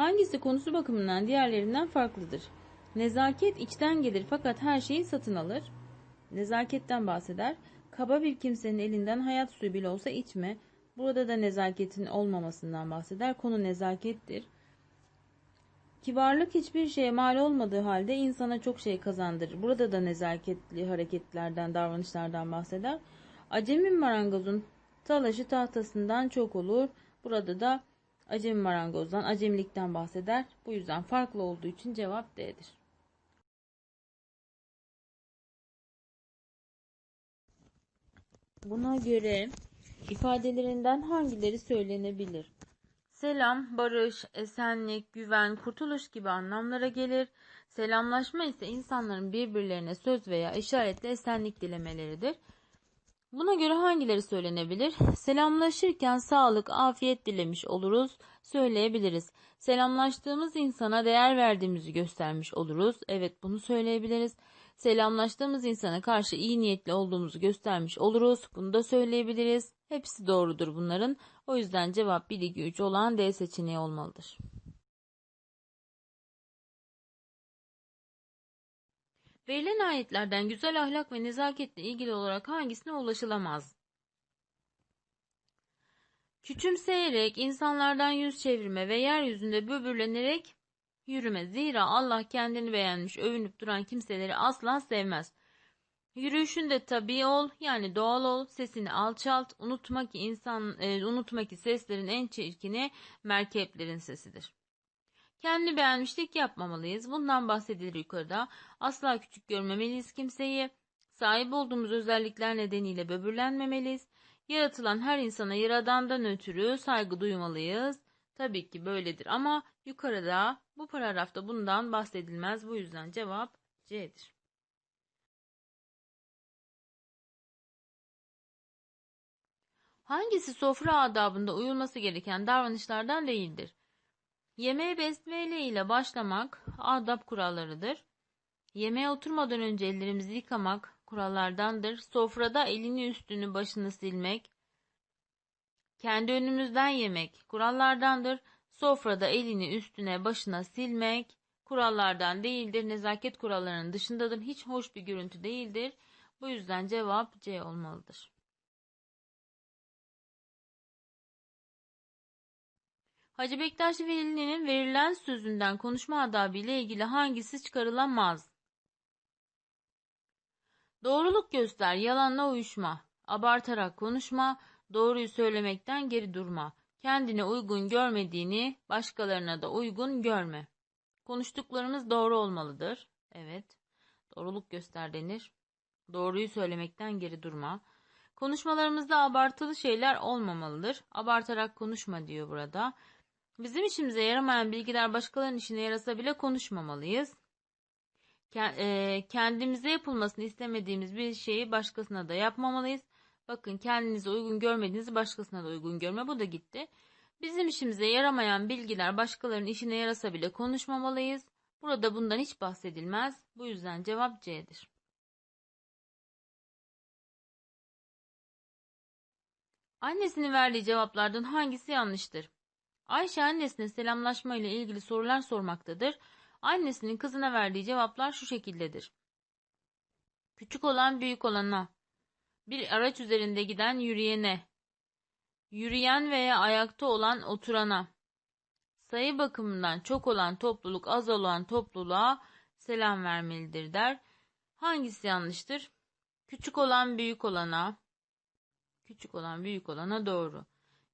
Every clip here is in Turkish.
Hangisi konusu bakımından diğerlerinden farklıdır? Nezaket içten gelir fakat her şeyi satın alır. Nezaketten bahseder. Kaba bir kimsenin elinden hayat suyu bile olsa içme. Burada da nezaketin olmamasından bahseder. Konu nezakettir. Kibarlık hiçbir şeye mal olmadığı halde insana çok şey kazandırır. Burada da nezaketli hareketlerden, davranışlardan bahseder. Acemi marangozun talaşı tahtasından çok olur. Burada da acemi marangozdan, acemilikten bahseder. Bu yüzden farklı olduğu için cevap D'dir. Buna göre ifadelerinden hangileri söylenebilir? Selam, barış, esenlik, güven, kurtuluş gibi anlamlara gelir. Selamlaşma ise insanların birbirlerine söz veya işaretle esenlik dilemeleridir. Buna göre hangileri söylenebilir? Selamlaşırken sağlık, afiyet dilemiş oluruz, söyleyebiliriz. Selamlaştığımız insana değer verdiğimizi göstermiş oluruz. Evet bunu söyleyebiliriz. Selamlaştığımız insana karşı iyi niyetli olduğumuzu göstermiş oluruz. Bunu da söyleyebiliriz. Hepsi doğrudur bunların. O yüzden cevap 1, 2, 3 olan D seçeneği olmalıdır. Verilen ayetlerden güzel ahlak ve nezaketle ilgili olarak hangisine ulaşılamaz? Küçümseyerek, insanlardan yüz çevirme ve yeryüzünde böbürlenerek yürüme. Zira Allah kendini beğenmiş, övünüp duran kimseleri asla sevmez. Yürüyüşünde tabi ol, yani doğal ol, sesini alçalt, unutma ki insan, e, unutma ki seslerin en çirkini merkeplerin sesidir. Kendi beğenmişlik yapmamalıyız. Bundan bahsedilir yukarıda. Asla küçük görmemeliyiz kimseyi. Sahip olduğumuz özellikler nedeniyle böbürlenmemeliyiz. Yaratılan her insana yaradandan ötürü saygı duymalıyız. Tabii ki böyledir ama yukarıda bu paragrafta bundan bahsedilmez. Bu yüzden cevap C'dir. Hangisi sofra adabında uyulması gereken davranışlardan değildir? Yemeğe besmele ile başlamak adab kurallarıdır. Yemeğe oturmadan önce ellerimizi yıkamak kurallardandır. Sofrada elini üstünü başını silmek, kendi önümüzden yemek kurallardandır. Sofrada elini üstüne başına silmek kurallardan değildir. Nezaket kurallarının dışındadır. Hiç hoş bir görüntü değildir. Bu yüzden cevap C olmalıdır. Hacı Bektaş Veli'nin verilen sözünden konuşma adabı ile ilgili hangisi çıkarılamaz? Doğruluk göster, yalanla uyuşma, abartarak konuşma, doğruyu söylemekten geri durma, kendine uygun görmediğini başkalarına da uygun görme. Konuştuklarımız doğru olmalıdır. Evet, doğruluk göster denir. Doğruyu söylemekten geri durma. Konuşmalarımızda abartılı şeyler olmamalıdır. Abartarak konuşma diyor burada. Bizim işimize yaramayan bilgiler başkalarının işine yarasa bile konuşmamalıyız. E, kendimize yapılmasını istemediğimiz bir şeyi başkasına da yapmamalıyız. Bakın kendinize uygun görmediğinizi başkasına da uygun görme. Bu da gitti. Bizim işimize yaramayan bilgiler başkalarının işine yarasa bile konuşmamalıyız. Burada bundan hiç bahsedilmez. Bu yüzden cevap C'dir. Annesinin verdiği cevaplardan hangisi yanlıştır? Ayşe annesine selamlaşma ile ilgili sorular sormaktadır. Annesinin kızına verdiği cevaplar şu şekildedir. Küçük olan büyük olana, bir araç üzerinde giden yürüyene, yürüyen veya ayakta olan oturana, sayı bakımından çok olan topluluk az olan topluluğa selam vermelidir der. Hangisi yanlıştır? Küçük olan büyük olana, küçük olan büyük olana doğru.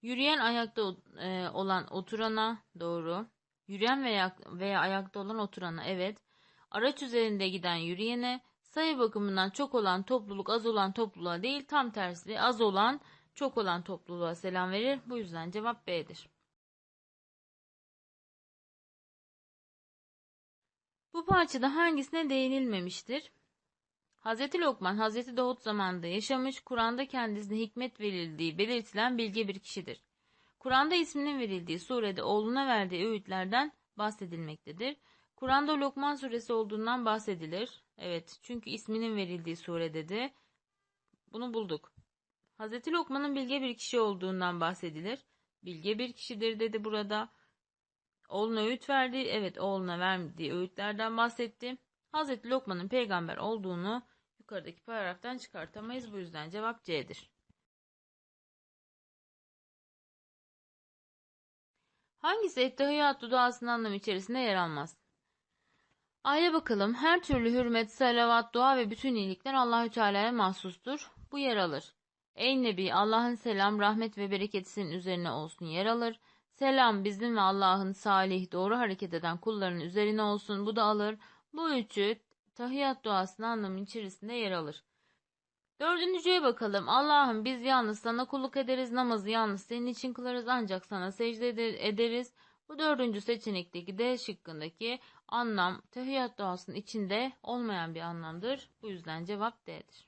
Yürüyen ayakta e, olan oturana doğru. Yürüyen veya, veya ayakta olan oturana evet. Araç üzerinde giden yürüyene sayı bakımından çok olan topluluk az olan topluluğa değil tam tersi az olan çok olan topluluğa selam verir. Bu yüzden cevap B'dir. Bu parçada hangisine değinilmemiştir? Hz. Lokman, Hz. Davut zamanında yaşamış, Kur'an'da kendisine hikmet verildiği belirtilen bilge bir kişidir. Kur'an'da isminin verildiği surede oğluna verdiği öğütlerden bahsedilmektedir. Kur'an'da Lokman suresi olduğundan bahsedilir. Evet, çünkü isminin verildiği surededir. Bunu bulduk. Hz. Lokman'ın bilge bir kişi olduğundan bahsedilir. Bilge bir kişidir dedi burada. Oğluna öğüt verdi. Evet oğluna verdiği öğütlerden bahsetti. Hazreti Lokman'ın peygamber olduğunu yukarıdaki paragraftan çıkartamayız. Bu yüzden cevap C'dir. Hangisi Ettehiyyatü duasının anlamı içerisinde yer almaz? Aile bakalım. Her türlü hürmet, salavat, dua ve bütün iyilikler Allahü Teala'ya mahsustur. Bu yer alır. Ey Nebi, Allah'ın selam, rahmet ve bereketi senin üzerine olsun yer alır. Selam bizim ve Allah'ın salih, doğru hareket eden kullarının üzerine olsun. Bu da alır. Bu üçü tahiyyat duasının anlamı içerisinde yer alır. Dördüncüye bakalım. Allah'ım biz yalnız sana kulluk ederiz, namazı yalnız senin için kılarız ancak sana secde eder- ederiz. Bu dördüncü seçenekteki D şıkkındaki anlam tahiyyat duasının içinde olmayan bir anlamdır. Bu yüzden cevap D'dir.